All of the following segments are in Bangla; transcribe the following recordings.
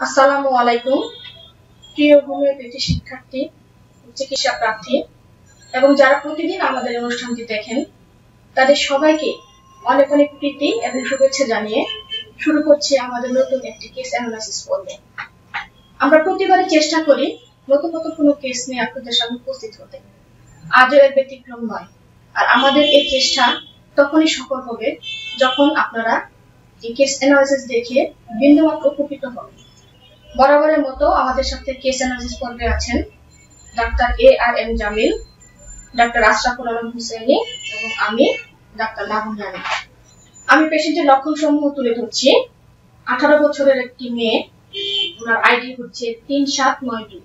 আসসালামু আলাইকুম। প্রিয় হোমিওপ্যাথি শিক্ষার্থী, চিকিৎসা প্রার্থী, এবং যারা প্রতিদিন আমাদের অনুষ্ঠানটি দেখেন, তাদের সবাইকে অনেক অনেক প্রীতি এবং শুভেচ্ছা জানিয়ে শুরু করছি আমাদের নতুন একটি কেস অ্যানালাইসিস আমরা প্রতিবারই চেষ্টা করি নতুন নতুন কোনো কেস নিয়ে আপনাদের সামনে উপস্থিত হতে। আজও এর ব্যতিক্রম নয়। আর আমাদের এই চেষ্টা তখনই সফল হবে যখন আপনারা এই কেস অ্যানালাইসিস দেখে বিন্দুমাত্র উপকৃত হবেন। বরাবরের মতো আমাদের সাথে কেস অ্যানালিসিস পর্বে আছেন doctor A R M Jamil, doctor Ashraful Alam Hussaini এবং আমি, ডাক্তার লাবণ্য রানী। আমি পেশেন্টের লক্ষণ সমূহ তুলে ধরছি। আঠারো বছরের একটি মেয়ে, ওনার আইডি হচ্ছে তিন সাত নয় দুই।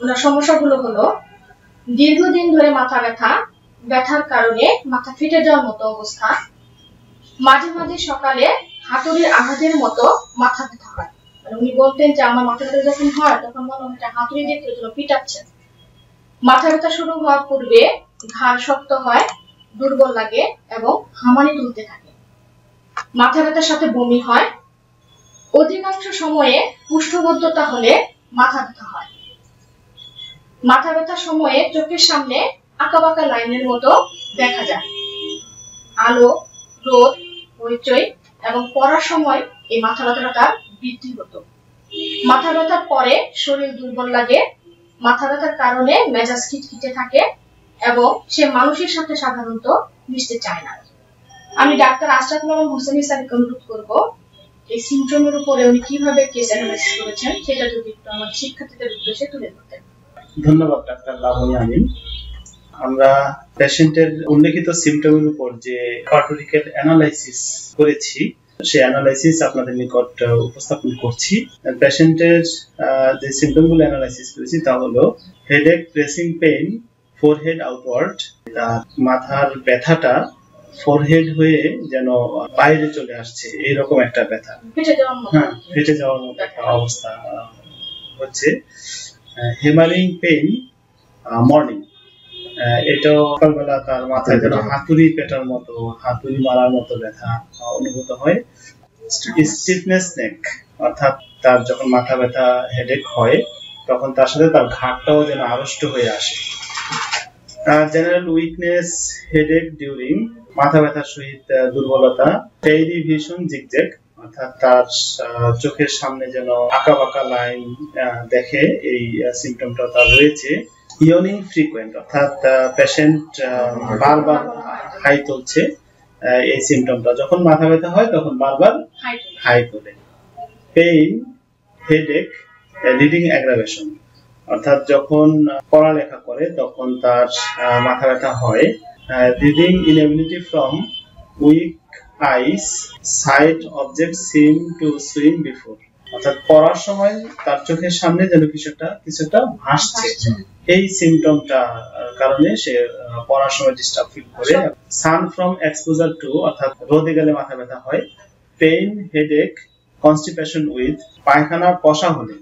ওনার সমস্যাগুলো হলো, দীর্ঘদিন ধরে মাথা ব্যথা, ব্যথার কারণে মাথা ফেটে যাওয়ার মতো অবস্থা, মাঝে মাঝে সকালে হাতুড়ির আঘাতের মতো মাথা ব্যথা হয়। মানে উনি বলতেন যে আমার মাথা ব্যথা যখন হয়, তখন মনে হয় হাতুড়ি দিয়ে কেউ যেন পিটাচ্ছে। মাথা ব্যথা শুরু হওয়ার পূর্বে ঘাড় শক্ত হয়, দুর্বল লাগে এবং হামানি তুলতে থাকে। মাথা ব্যথার সাথে বমি হয়। অধিকাংশ সময়ে কুষ্ঠবদ্ধতা হলে মাথা ব্যথা হয়। মাথা ব্যথার সময়ে চোখের সামনে আঁকাবাঁকা লাইনের মতো দেখা যায়। আলো, রোদ, হইচই এবং পড়ার সময় এই মাথা ব্যথাটা তার বৃদ্ধি হতো। মাথা ব্যথার পরে শরীর দুর্বল লাগে। মাথা ব্যথার কারণে মেজাজ খিটখিটে থাকে এবং সে মানুষের সাথে সাধারণত মিশতে চায় না। আমি ডাক্তার আশরাফুল আলম হোসেন স্যারকে অনুরোধ করব, এই সিমটমের উপরে উনি কীভাবে কেস অ্যানালাইসিস করেছেন সেটা যদি একটু আমার শিক্ষার্থীদের উদ্দেশ্যে তুলে ধরতেন। ধন্যবাদ, ডাক্তার লাবণী আমিন। আমরা পেশেন্টের উল্লেখিত সিমটমের উপর যে পার্টোরিক্যাল অ্যানালাইসিস করেছি সেই অ্যানালাইসিস আপনাদের নিকট উপস্থাপন করছি। পেশেন্টের যে সিমটমগুলো অ্যানালাইসিস করেছি তা হলো headache pressing pain forehead outward মাথার ব্যথাটা ফোরহেড হয়ে যেন বাইরে চলে আসছে এইরকম একটা ব্যথা। হ্যাঁ ফেটে যাওয়ার মতো একটা অবস্থা হচ্ছে। হেমারিং পেইন মর্নিং এটাও সকালবেলা তার মাথায় যেন হাতুড়ি পেটার মতো, হাতুড়ি মারার মতো ব্যথা অনুভূত হয়। স্টিফনেস নেক অর্থাৎ তার যখন মাথা ব্যথা হেডেক হয়, তখন তার সাথে তার ঘাটটাও যেন আড়ষ্ট হয়ে আসে। জেনারেল উইকনেস হেডেক ডিউরিং মাথা ব্যথার সহিত দুর্বলতা টেইরি ভিশন জিগজ্যাগ অর্থাৎ তার চোখের সামনে যেন আঁকা বাঁকা লাইন দেখে এই সিমটমটা তার রয়েছে। ইয়নিং ফ্রিকোয়েন্ট অর্থাৎ পেশেন্ট বারবার হাই তুলছে এই সিমটমটা যখন মাথা ব্যথা হয় তখন বারবার হাই তোলে। পেইন হেডেক রিডিং অ্যাগ্রাভেশন অর্থাৎ যখন পড়ালেখা করে তখন তার মাথা ব্যথা হয়। Reading inability from weak eyes side object seem to swim before অর্থাৎ পড়ার সময় তার চোখের সামনে যেন কিছু একটা কিছু একটা ভাসছে। এই সিমটমটা কারণে সে পড়ার সময় ডিস্টার্ব ফিল করে। সান ফ্রম এক্সপোজার টু অর্থাৎ রোদে গেলে মাথা ব্যথা হয় পেইন হেডেক কনস্টিপেশন উইথ পায়খানার কষা হলে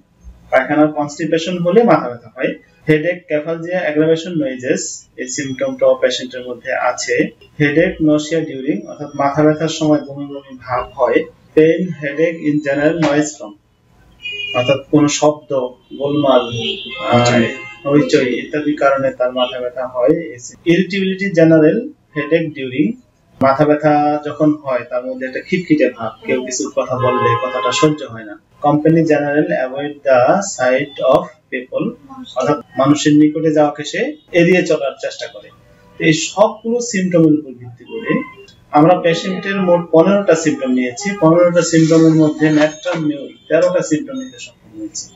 পায়খানার কনস্টিপেশন হলে মাথা ব্যথা হয়। হেডেক ক্যাফালজিয়া অ্যাগ্রাভেশন নয়েজেস এই সিমটমটাও পেশেন্টের মধ্যে আছে। হেডেক নশিয়া ডিউরিং অর্থাৎ মাথা ব্যথার সময় বমি বমি ভাব হয়। Pain headache in general noise from অর্থাৎ কোন শব্দ, গোলমাল হইচই ইত্যাদি কারণে তার মাথা ব্যথা হয়। ইরিটেবিলিটি জেনারেল হেডেক ডিউরিং মাথা ব্যথা যখন হয়, তার মধ্যে একটা খিটখিটে ভাব, কেউ কিছু কথা বললে কথাটা সহ্য হয় না। Company general avoid the sight of people অর্থাৎ মানুষের নিকটে যাওয়াকে সে এড়িয়ে চলার চেষ্টা করে। এই সবগুলো সিমটমের উপর ভিত্তি করে আমরা পেশেন্টের মোট পনেরোটা সিমটম নিয়েছি। পনেরোটা সিমটমের মধ্যে ন্যাট্রাম মিউল তেরোটা সিমটম নিতে সক্ষম হয়েছে।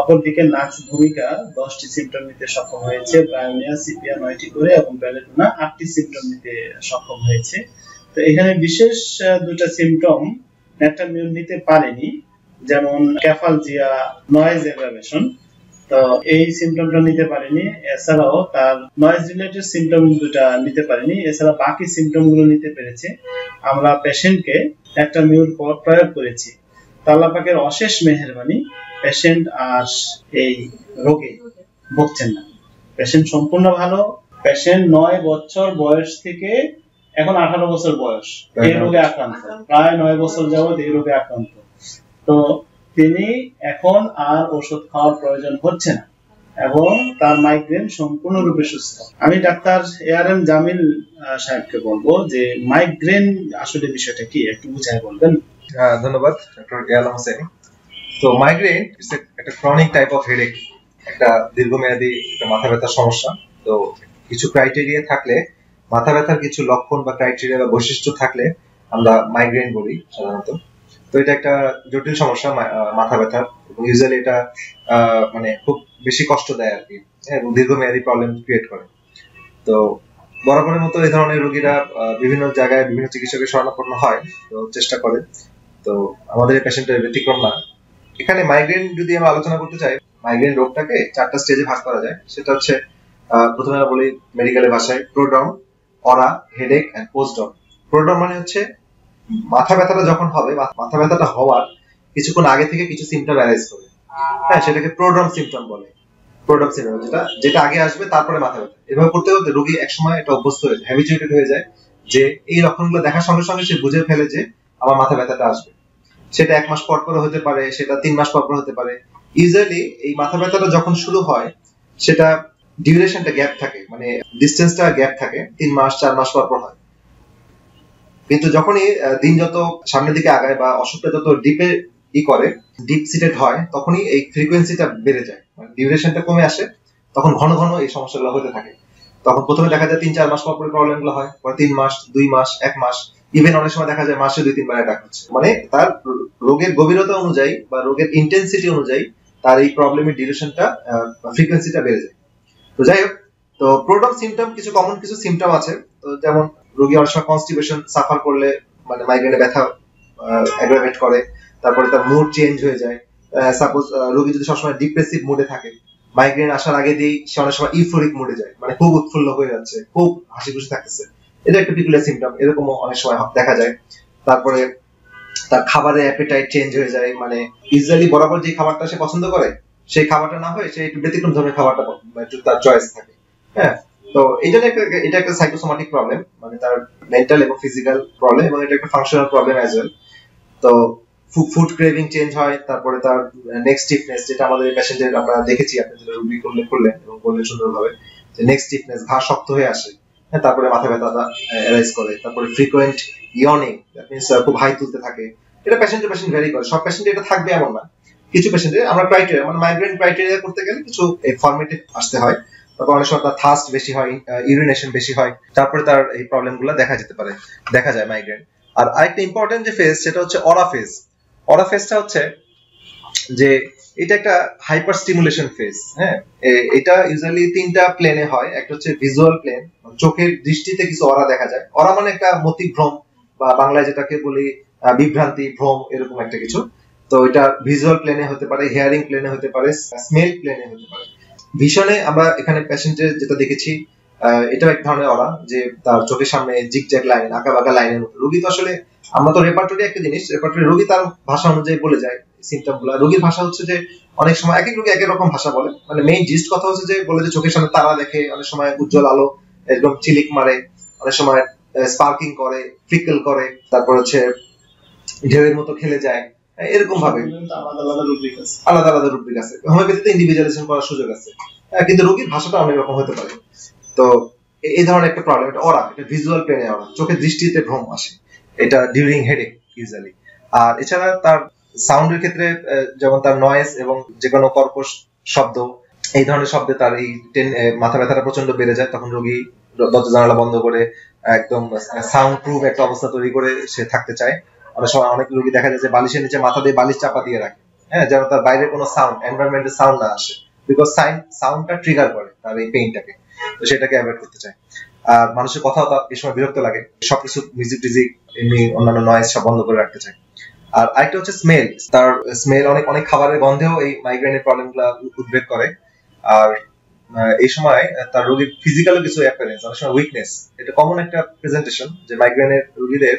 অপরদিকে নাক্স ভূমিকা দশটি সিমটম নিতে সক্ষম হয়েছে, ব্রায়োনিয়া, সিপিয়া নয়টি করে এবং ব্যালেটোনা আটটি সিমটম নিতে সক্ষম হয়েছে। তো এখানে বিশেষ দুটা সিমটম ন্যাট্রামিউল নিতে পারেনি, যেমন ক্যাফালজিয়া নয়েজ এগ্রাভেশন তো এই সিমটমটা নিতে পারেনি, এছাড়াও তার নয়েজ রিলেটেড সিমটম দুটা নিতে পারেনি, এছাড়া বাকি সিমটমগুলো নিতে পেরেছে। আমরা পেশেন্টকে একটা মিউর প্রয়োগ করেছি। তো আল্লাহ পাকের অশেষ মেহেরবানি পেশেন্ট আর এই রোগে ভুগছেন না। পেশেন্ট সম্পূর্ণ ভালো পেশেন্ট নয় বছর বয়স থেকে এখন আঠারো বছর বয়স এই রোগে আক্রান্ত। প্রায় নয় বছর যাবত এই রোগে আক্রান্ত। তো তিনি এখন আর ওষুধ খাওয়ার প্রয়োজন হচ্ছে না এবং তার মাইগ্রেন সম্পূর্ণরূপে সুস্থ। আমি doctor A R M Jamil সাহেবকে বলব যে মাইগ্রেন আসলে বিষয়টা কি একটু বুঝায় বলবেন? ধন্যবাদ ডক্টর ইয়ালাম হোসেন তো মাইগ্রেন একটা ক্রনিক টাইপ অফ হেডেক একটা দীর্ঘমেয়াদী একটা মাথা ব্যথার সমস্যা। তো কিছু ক্রাইটেরিয়া থাকলে মাথা ব্যথার কিছু লক্ষণ বা ক্রাইটেরিয়া বা বৈশিষ্ট্য থাকলে আমরা মাইগ্রেন বলি সাধারণত। তো এটা একটা জটিল সমস্যা মাথা ব্যথার। ইউজুয়ালি এটা মানে খুব বেশি কষ্ট দেয় আর কি হ্যাঁ, এবং দীর্ঘমেয়াদী প্রবলেম ক্রিয়েট করে। তো বরাবরের মতো এই ধরনের রোগীরা বিভিন্ন জায়গায় বিভিন্ন চিকিৎসকের শরণাপন্ন হয় তো চেষ্টা করে। তো আমাদের পেশেন্টের ব্যতিক্রম না। এখানে মাইগ্রেন যদি আমরা আলোচনা করতে চাই মাইগ্রেন রোগটাকে চারটা স্টেজে ভাগ করা যায়। সেটা হচ্ছে প্রথমে আমরা বলি মেডিকেলের ভাষায় প্রোডম অরা হেডেক এন্ড পোস্টডম প্রোডম মানে হচ্ছে মাথা ব্যথাটা যখন হবে মাথা ব্যথাটা হওয়ার কিছুক্ষণ আগে থেকে কিছু সিমটম অ্যারাইজ করে। হ্যাঁ সেটাকে প্রোডম সিমটম বলে। প্রোডম সিমটম যেটা যেটা আগে আসবে, তারপরে মাথা ব্যথা। এভাবে করতে করতে রোগী একসময় এটা অভ্যস্ত হয়ে যায় হ্যাবিচুয়েটেড হয়ে যায় যে এই লক্ষণগুলো দেখার সঙ্গে সঙ্গে সে বুঝে ফেলে যে আমার মাথা ব্যথাটা আসবে। সেটা এক মাস পর পর হতে পারে, সেটা তিন মাস পর পর হতে পারে। ইউজুয়ালি এই মাথা ব্যথাটা যখন শুরু হয়, সেটা ডিউরেশনটা গ্যাপ থাকে মানে ডিস্টেন্সটা গ্যাপ থাকে, তিন মাস, চার মাস পর পর হয়। কিন্তু যখনই দিন যত সামনের দিকে আগায় বা অসুখটা যত ডিপে ই করে ডিপ সিটেড হয়, তখনই এই ফ্রিকোয়েন্সিটা বেড়ে যায়। মানে ডিউরেশনটা কমে আসে, তখন ঘন ঘন এই সমস্যাগুলো হতে থাকে। তখন প্রথমে দেখা যায় তিন, চার মাস পর পর প্রবলেমগুলো হয়, পরে তিন মাস, দুই মাস, এক মাস। ইভেন অনেক সময় দেখা যায় মাসে দুই, তিনবার অ্যাটাক হচ্ছে। মানে তার রোগের গভীরতা অনুযায়ী বা রোগের ইন্টেন্সিটি অনুযায়ী তার এই প্রবলেমের ডিউরেশনটা ফ্রিকোয়েন্সিটা বেড়ে যায়। তো যাই হোক, তো প্রোডাম সিমটম কিছু কমন কিছু সিমটম আছে। তো যেমন রোগী অনেক সময় কনস্টিপেশন সাফার করলে মানে মাইগ্রেনে ব্যথা অ্যাগ্রাভেট করে। তারপরে তার মুড চেঞ্জ হয়ে যায়। সাপোজ রোগী যদি সবসময় ডিপ্রেসিভ মুডে থাকে মাইগ্রেন আসার আগে দিয়েই সে অনেক সময় ইউফোরিক মুডে যায়। মানে খুব উৎফুল্ল হয়ে যাচ্ছে, খুব হাসি খুশি থাকতেছে। এটা একটা পিকুলার সিমটম এরকমও অনেক সময় দেখা যায়। তারপরে তার খাবারের অ্যাপেটাইট চেঞ্জ হয়ে যায়। মানে ইউজুয়ালি বরাবর যে খাবারটা সে পছন্দ করে, সেই খাবারটা না হয় সে একটু ব্যতিক্রম ধরনের খাবারটা তার চয়েস থাকে। হ্যাঁ? তো জন্য একটা, এটা একটা সাইকোসোমাটিক প্রবলেম মানে তার মেন্টাল এবং ফিজিক্যাল প্রবলেম এবং এটা একটা ফাংশনাল প্রবলেম অ্যাজ ওয়েল তো ফুড ক্রেভিং চেঞ্জ হয়, তারপরে তার নেক্সট স্টিফনেস যেটা আমাদের পেশেন্টের আমরা দেখেছি আপনি যেটা উল্লেখ করলেন এবং বললেন সুন্দরভাবে, যে নেক্সট স্টিফনেস ঘা শক্ত হয়ে আসে। হ্যাঁ তারপরে মাথা ব্যথাটা অ্যারাইজ করে, তারপরে ফ্রিকোয়েন্ট ইয়নিং দ্যাট মিনস খুব হাই তুলতে থাকে। এটা পেশেন্ট টু পেশেন্ট ভ্যারি করে, সব পেশেন্টে এটা থাকবে এমন না। কিছু পেশেন্টে আমরা ক্রাইটেরিয়া মানে মাইগ্রেন ক্রাইটেরিয়া করতে গেলে কিছু ফর্মেটিভ আসতে হয়। তারপর অনেক সময় তার থাস্ট বেশি হয় ইউরিনেশন বেশি হয়, তারপরে তার এই প্রবলেমগুলো দেখা যেতে পারে, দেখা যায় মাইগ্রেন আর আরেকটা ইম্পর্টেন্ট যে ফেজ সেটা হচ্ছে অরা ফেজ অরা ফেজটা হচ্ছে যে এটা একটা হাইপার স্টিমুলেশন ফেজ হ্যাঁ? এটা ইউজুয়ালি তিনটা প্লেনে হয়, একটা হচ্ছে ভিজুয়াল প্লেন চোখের দৃষ্টিতে কিছু অরা দেখা যায়। অরা মানে একটা মতিভ্রম, বা বাংলায় যেটাকে বলি বিভ্রান্তি, ভ্রম, এরকম একটা কিছু। তো এটা ভিজুয়াল প্লেনে হতে পারে হিয়ারিং প্লেনে হতে পারে স্মেল প্লেনে হতে পারে। ভিশনে আমরা এখানে পেশেন্টের যেটা দেখেছি এটাও এক ধরনের অরা, যে তার চোখের সামনে জিগজ্যাগ লাইন আঁকা বাঁকা লাইনের মতো। রোগী তো আসলে আমরা তো রেপার্টরি একটা জিনিস রেপার্টরি রোগী তার ভাষা অনুযায়ী বলে যায় সিমটমগুলা রোগীর ভাষা হচ্ছে যে অনেক সময় এক এক রোগী এক এক রকম ভাষা বলে। মানে মেইন জিস্ট কথা হচ্ছে যে বলে যে চোখের সামনে তারা দেখে অনেক সময় উজ্জ্বল আলো একদম চিলিক মারে অনেক সময় স্পার্কিং করে ফ্রিকল করে তারপর হচ্ছে ঢেউয়ের মতো খেলে যায়। এরকম ভাবে। আলাদা আলাদা রুব্রিক আছে হোমিওপ্যাথিতে ইন্ডিভিজুয়ালাইজেশন করার সুযোগ আছে। আহ, কিন্তু রোগীর ভাষাটা অনেক রকম হতে পারে। তো এই ধরনের একটা প্রবলেম এটা ওরা এটা ভিজুয়াল পেনে ওরা চোখের দৃষ্টিতে ভ্রম আসে। এটা ডিউরিং হেডেক ইউজুয়ালি আর এছাড়া তার সাউন্ডের ক্ষেত্রে যেমন তার নয়েজ এবং যে কোনো কর্কশ শব্দ, এই ধরনের শব্দে তার এই টেন মাথা ব্যথাটা প্রচণ্ড বেড়ে যায়। তখন রোগী দরজা জানালা বন্ধ করে একদম সাউন্ড প্রুফ একটা অবস্থা তৈরি করে সে থাকতে চায়। অনেক সময় অনেক রোগী দেখা যায় যে বালিশের নিচে মাথা দিয়ে বালিশ চাপা দিয়ে রাখে। হ্যাঁ যেন তার বাইরে কোনো সাউন্ড এনভায়রনমেন্টের সাউন্ড না আসে। বিকজ সাউন্ডটা ট্রিগার করে তার এই পেইনটাকে তো সেটাকে অ্যাভয়েড করতে চায়। আর মানুষের কথাও তার এই সময় বিরক্ত লাগে। সবকিছু মিউজিক টিজিক এমনি অন্যান্য নয়েজ সব বন্ধ করে রাখতে চায়। আর আরেকটা হচ্ছে স্মেল তার স্মেল অনেক অনেক খাবারের গন্ধেও এই মাইগ্রেনের প্রবলেমগুলা উদ্বেগ করে। আর এই সময় তার রোগীর ফিজিক্যাল কিছু অ্যাপিয়ারেন্স অনেক সময় উইকনেস এটা কমন একটা প্রেজেন্টেশন যে মাইগ্রেনের রোগীদের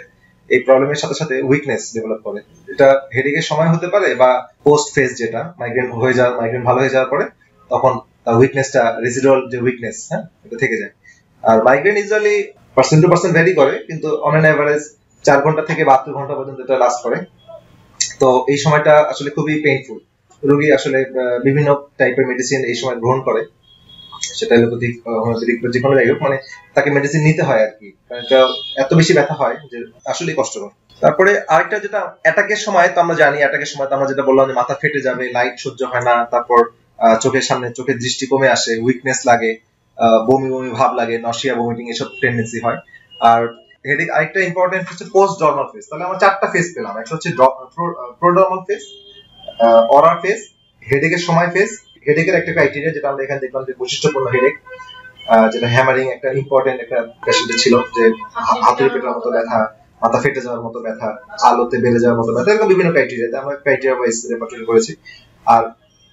এই প্রবলেমের সাথে সাথে উইকনেস ডেভেলপ করে। এটা হেডেকের সময় হতে পারে বা পোস্ট ফেজ যেটা মাইগ্রেন হয়ে যাওয়ার মাইগ্রেন ভালো হয়ে যাওয়ার পরে, তখন তার উইকনেসটা রেসিডুয়াল যে উইকনেস হ্যাঁ এটা থেকে যায়। আর migraine usually percent to percent vary করে, কিন্তু অন অ্যান এভারেজ চার ঘণ্টা থেকে বাহাত্তর ঘণ্টা পর্যন্ত এটা লাস্ট করে। তো এই সময়টা আসলে খুবই পেইনফুল রোগী আসলে বিভিন্ন টাইপের মেডিসিন এই সময় গ্রহণ করে। সেটা এলোপ্যাথিক হোমিওপ্যাথিক যে কোনো যাই হোক মানে তাকে মেডিসিন নিতে হয় আর কি। এত বেশি ব্যথা হয় যে আসলেই কষ্টকর। তারপরে আরেকটা যেটা অ্যাটাকের সময় তো আমরা জানি অ্যাটাকের সময় তো আমরা যেটা বললাম যে মাথা ফেটে যাবে লাইট সহ্য হয় না, তারপর চোখের সামনে চোখের দৃষ্টি কমে আসে উইকনেস লাগে বমি বমি ভাব লাগে নশিয়া ভমিটিং এসব টেন্ডেন্সি হয়। আর হেডেক আরেকটা ইম্পর্টেন্ট হচ্ছে পোস্ট ডর্মাল ফেস তাহলে আমরা চারটা ফেস পেলাম। একটা হচ্ছে প্রোডর্মাল ফেস অরার ফেস হেডেকের সময় ফেস হেডেকের একটা ক্রাইটেরিয়া যেটা আমরা এখানে দেখলাম যে বৈশিষ্ট্যপূর্ণ হেডেক যেটা হ্যামারিং একটা ইম্পর্টেন্ট একটা পেশেন্টের ছিল যে হা- হাতুড়ি পেটার মতো ব্যথা মাথা ফেটে যাওয়ার মতো ব্যথা আলোতে বেড়ে যাওয়ার মতো ব্যথা এরকম বিভিন্ন ক্রাইটেরিয়াতে আমরা ক্রাইটেরিয়া ওয়াইজ রেপার্টরি করেছি। আর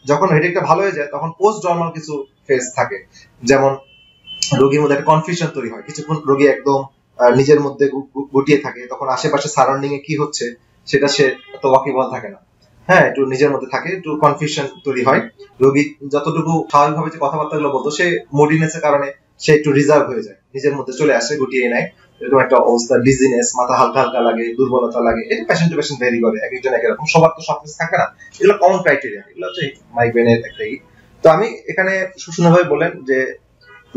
যখন হেডেকটা ভালো হয়ে যায় তখন পোস্ট নর্মাল কিছু ফেজ থাকে। যেমন রোগীর মধ্যে একটা কনফিউশন তৈরি হয়। কিছুক্ষণ রোগী একদম নিজের মধ্যে গুটিয়ে থাকে, তখন আশেপাশে সারাউন্ডিং এ কি হচ্ছে, সেটা সে এত ওয়াকিবল থাকে না। হ্যাঁ একটু নিজের মধ্যে থাকে, একটু কনফিউশন তৈরি হয়। রোগী যতটুকু স্বাভাবিকভাবে যে কথাবার্তা গুলো বলতো, সে মুডিনেস এর কারণে সে একটু রিজার্ভ হয়ে যায়। নিজের মধ্যে চলে আসে, গুটিয়ে নেয়। এরকম একটা অবস্থা ডিজিনেস মাথা হালকা হালকা লাগে, দুর্বলতা লাগে, এটা পেশেন্ট টু পেশেন্ট ভেরি করে এক একজন এক রকম সবার তো সব কিছু থাকে না। এগুলো কমন ক্রাইটেরিয়া এগুলো হচ্ছে মাইগ্রেনের একটা তো আমি এখানে সুন্দরভাবে বলেন যে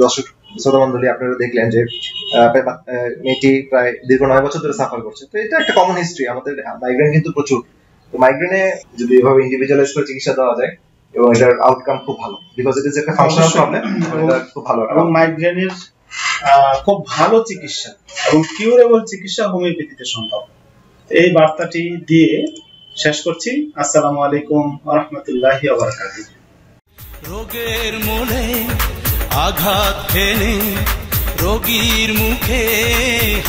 দর্শক শ্রোতামণ্ডলী আপনারা দেখলেন যে আহ, মেয়েটি প্রায় দীর্ঘ নয় বছর ধরে সাফার করছে। তো এটা একটা কমন হিস্ট্রি আমাদের মাইগ্রেন কিন্তু প্রচুর। তো মাইগ্রেনে যদি এভাবে ইন্ডিভিজুয়ালাইজ করে চিকিৎসা দেওয়া যায় এবং এটার আউটকাম খুব ভালো বিকজ ইট ইজ একটা ফাংশনাল প্রবলেম এটা খুব ভালো এবং মাইগ্রেনের খুব ভালো চিকিৎসা এবং কিউরেবল চিকিৎসা হোমিওপ্যাথিতে সম্ভব। এই বার্তাটি দিয়ে শেষ করছি। আসসালামু আলাইকুম রহমতুল্লাহি রোগের মূলে আঘাত হেনে রোগীর মুখে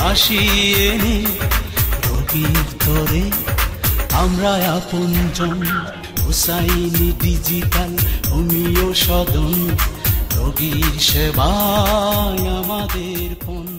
হাসি এনে, রোগীর তরে আমরা আপনজন। হুসাইনি ডিজিটাল, হোমিও সদন, রোগীর সেবায় আমাদের পণ